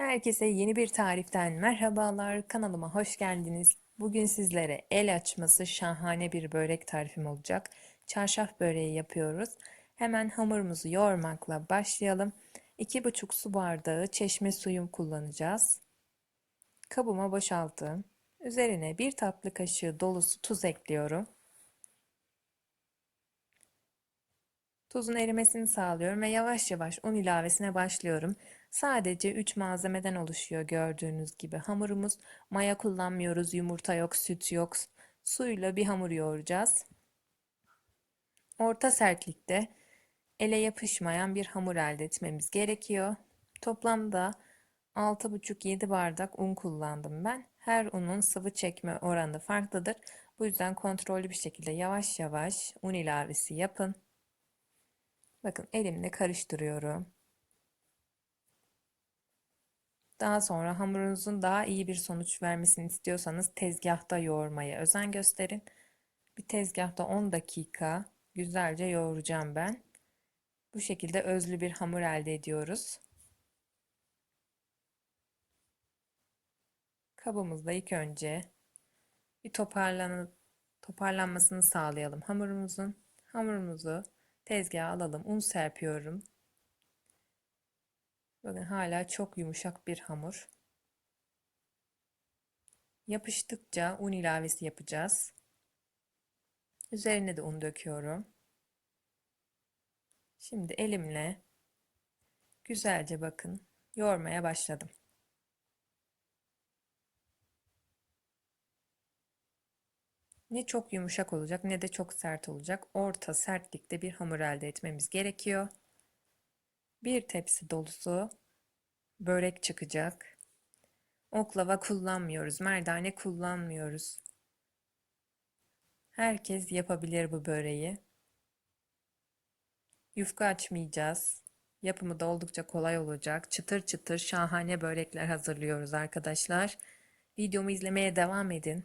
Herkese yeni bir tariften merhabalar. Kanalıma hoş geldiniz. Bugün sizlere el açması şahane bir börek tarifim olacak. Çarşaf böreği yapıyoruz. Hemen hamurumuzu yoğurmakla başlayalım. 2,5 su bardağı çeşme suyum kullanacağız. Kabıma boşalttım. Üzerine bir tatlı kaşığı dolusu tuz ekliyorum. Tuzun erimesini sağlıyorum ve yavaş yavaş un ilavesine başlıyorum. Sadece 3 malzemeden oluşuyor gördüğünüz gibi. Hamurumuz maya kullanmıyoruz, yumurta yok, süt yok. Suyla bir hamur yoğuracağız. Orta sertlikte ele yapışmayan bir hamur elde etmemiz gerekiyor. Toplamda 6,5-7 bardak un kullandım ben. Her unun sıvı çekme oranı farklıdır. Bu yüzden kontrollü bir şekilde yavaş yavaş un ilavesi yapın. Bakın elimle karıştırıyorum. Daha sonra hamurunuzun daha iyi bir sonuç vermesini istiyorsanız tezgahta yoğurmaya özen gösterin. Bir tezgahta 10 dakika güzelce yoğuracağım ben. Bu şekilde özlü bir hamur elde ediyoruz. Kabımızda ilk önce bir toparlan toparlanmasını sağlayalım hamurumuzun. Hamurumuzu tezgaha alalım. Un serpiyorum. Bakın hala çok yumuşak bir hamur. Yapıştıkça un ilavesi yapacağız. Üzerine de un döküyorum. Şimdi elimle güzelce bakın yoğurmaya başladım. Ne çok yumuşak olacak ne de çok sert olacak. Orta sertlikte bir hamur elde etmemiz gerekiyor. Bir tepsi dolusu börek çıkacak. Oklava kullanmıyoruz, merdane kullanmıyoruz. Herkes yapabilir bu böreği. Yufka açmayacağız. Yapımı da oldukça kolay olacak. Çıtır çıtır şahane börekler hazırlıyoruz arkadaşlar. Videomu izlemeye devam edin.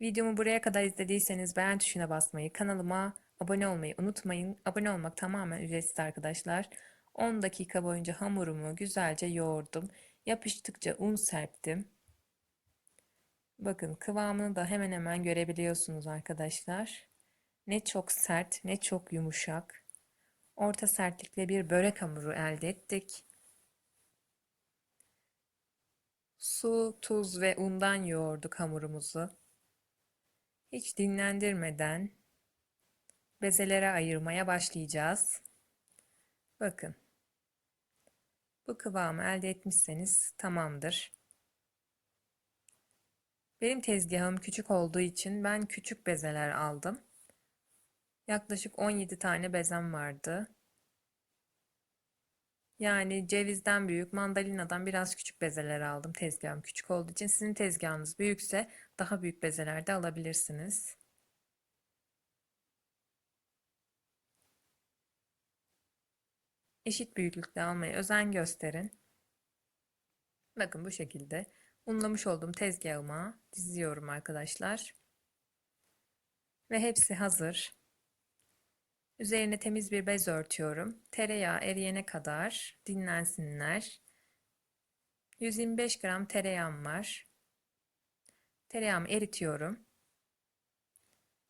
Videomu buraya kadar izlediyseniz beğen tuşuna basmayı, kanalıma abone olmayı unutmayın. Abone olmak tamamen ücretsiz arkadaşlar. 10 dakika boyunca hamurumu güzelce yoğurdum. Yapıştıkça un serptim. Bakın kıvamını da hemen hemen görebiliyorsunuz arkadaşlar. Ne çok sert ne çok yumuşak. Orta sertlikle bir börek hamuru elde ettik. Su, tuz ve undan yoğurduk hamurumuzu. Hiç dinlendirmeden bezelere ayırmaya başlayacağız. Bakın. Bu kıvamı elde etmişseniz tamamdır. Benim tezgahım küçük olduğu için ben küçük bezeler aldım. Yaklaşık 17 tane bezem vardı. Yani cevizden büyük, mandalinadan biraz küçük bezeler aldım. Tezgahım küçük olduğu için. Sizin tezgahınız büyükse daha büyük bezeler de alabilirsiniz. Eşit büyüklükte almaya özen gösterin. Bakın bu şekilde unlamış olduğum tezgahıma diziyorum arkadaşlar. Ve hepsi hazır. Üzerine temiz bir bez örtüyorum. Tereyağı eriyene kadar dinlensinler. 125 gram tereyağım var. Tereyağımı eritiyorum.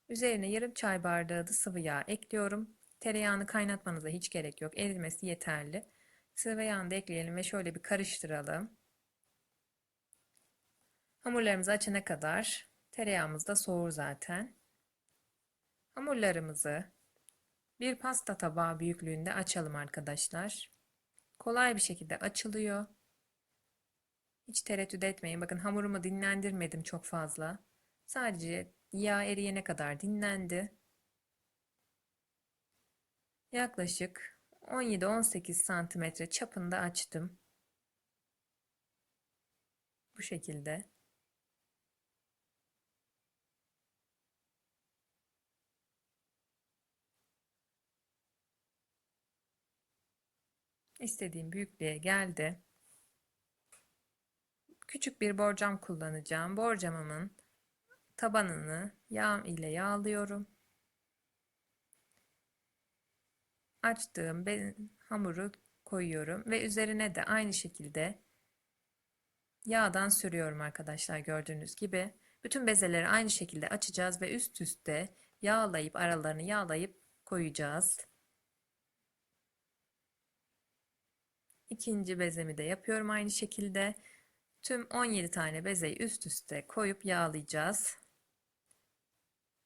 Üzerine yarım çay bardağı da sıvı yağ ekliyorum. Tereyağını kaynatmanıza hiç gerek yok. Erimesi yeterli. Sıvı yağını da ekleyelim ve şöyle bir karıştıralım. Hamurlarımızı açana kadar tereyağımız da soğur zaten. Hamurlarımızı bir pasta tabağı büyüklüğünde açalım arkadaşlar. Kolay bir şekilde açılıyor. Hiç tereddüt etmeyin. Bakın hamurumu dinlendirmedim çok fazla. Sadece yağ eriyene kadar dinlendi. Yaklaşık 17-18 santimetre çapında açtım. Bu şekilde. istediğim büyüklüğe geldi. Küçük bir borcam kullanacağım. Borcamımın tabanını yağ ile yağlıyorum. Açtığım hamuru koyuyorum ve üzerine de aynı şekilde yağdan sürüyorum arkadaşlar gördüğünüz gibi. Bütün bezeleri aynı şekilde açacağız ve üst üste yağlayıp aralarını yağlayıp koyacağız. İkinci bezemi de yapıyorum aynı şekilde. Tüm 17 tane bezeyi üst üste koyup yağlayacağız.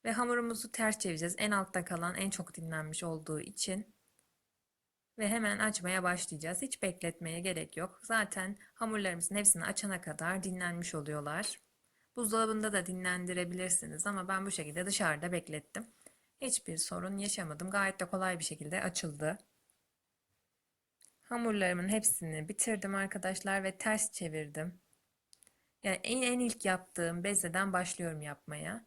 Ve hamurumuzu ters çevireceğiz. En altta kalan en çok dinlenmiş olduğu için. Ve hemen açmaya başlayacağız. Hiç bekletmeye gerek yok. Zaten hamurlarımızın hepsini açana kadar dinlenmiş oluyorlar. Buzdolabında da dinlendirebilirsiniz ama ben bu şekilde dışarıda beklettim. Hiçbir sorun yaşamadım. Gayet de kolay bir şekilde açıldı. Hamurlarımın hepsini bitirdim arkadaşlar ve ters çevirdim. Yani en, en ilk yaptığım bezeden başlıyorum yapmaya.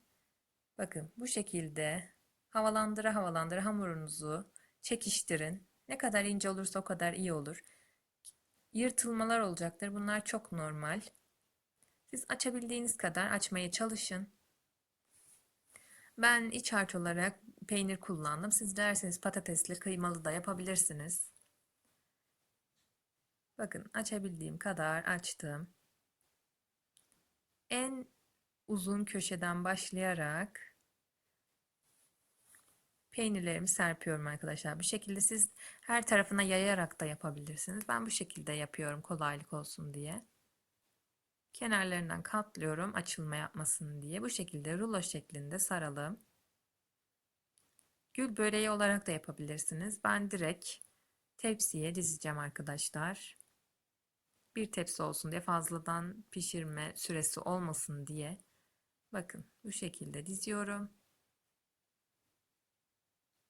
Bakın bu şekilde havalandıra havalandıra hamurunuzu çekiştirin. Ne kadar ince olursa o kadar iyi olur. Yırtılmalar olacaktır. Bunlar çok normal. Siz açabildiğiniz kadar açmaya çalışın. Ben iç harç olarak peynir kullandım. Siz derseniz patatesli, kıymalı da yapabilirsiniz. Bakın açabildiğim kadar açtım. En uzun köşeden başlayarak peynirlerimi serpiyorum arkadaşlar. Bu şekilde siz her tarafına yayarak da yapabilirsiniz. Ben bu şekilde yapıyorum kolaylık olsun diye. Kenarlarından katlıyorum açılma yapmasın diye. Bu şekilde rulo şeklinde saralım. Gül böreği olarak da yapabilirsiniz. Ben direkt tepsiye dizeceğim arkadaşlar. Bir tepsi olsun diye fazladan pişirme süresi olmasın diye. Bakın bu şekilde diziyorum.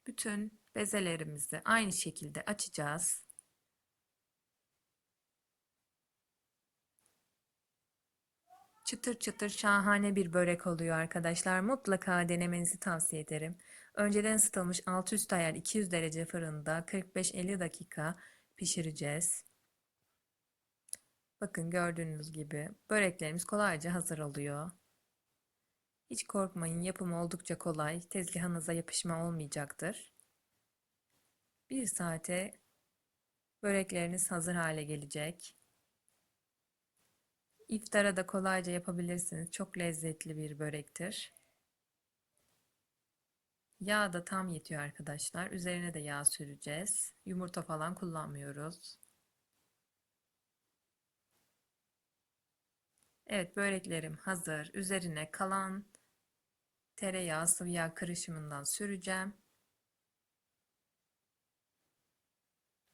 Bütün bezelerimizi aynı şekilde açacağız. Çıtır çıtır şahane bir börek oluyor arkadaşlar. Mutlaka denemenizi tavsiye ederim. Önceden ısıtılmış alt üst ayar 200 derece fırında 45-50 dakika pişireceğiz. Bakın gördüğünüz gibi böreklerimiz kolayca hazır oluyor. Hiç korkmayın yapımı oldukça kolay. Tezgahınıza yapışma olmayacaktır. Bir saate börekleriniz hazır hale gelecek. İftara da kolayca yapabilirsiniz. Çok lezzetli bir börektir. Yağ da tam yetiyor arkadaşlar. Üzerine de yağ süreceğiz. Yumurta falan kullanmıyoruz. Evet böreklerim hazır. Üzerine kalan tereyağı sıvı yağ karışımından süreceğim.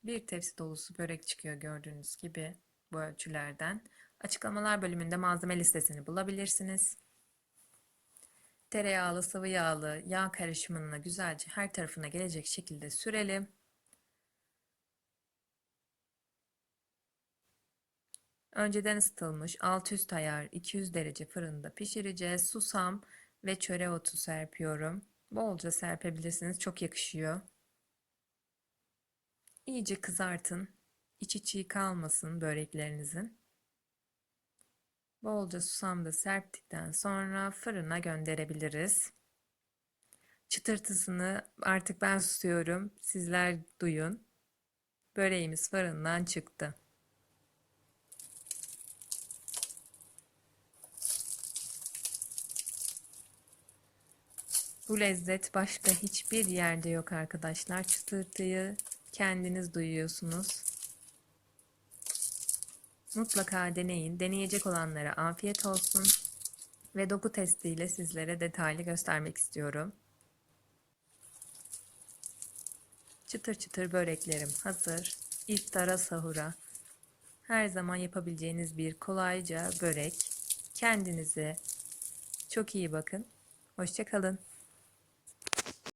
Bir tepsi dolusu börek çıkıyor gördüğünüz gibi bu ölçülerden. Açıklamalar bölümünde malzeme listesini bulabilirsiniz. Tereyağlı, sıvı yağlı yağ karışımını güzelce her tarafına gelecek şekilde sürelim. Önceden ısıtılmış alt üst ayar 200 derece fırında pişireceğiz. Susam ve çöre otu serpiyorum. Bolca serpebilirsiniz. Çok yakışıyor. İyice kızartın. İçi çiğ kalmasın böreklerinizin. Bolca susam da serptikten sonra fırına gönderebiliriz. Çıtırtısını artık ben susuyorum. Sizler duyun. Böreğimiz fırından çıktı. Bu lezzet başka hiçbir yerde yok arkadaşlar. Çıtırtıyı kendiniz duyuyorsunuz. Mutlaka deneyin. Deneyecek olanlara afiyet olsun. Ve doku testiyle sizlere detaylı göstermek istiyorum. Çıtır çıtır böreklerim hazır. İftara sahura. Her zaman yapabileceğiniz bir kolayca börek. Kendinize çok iyi bakın. Hoşçakalın.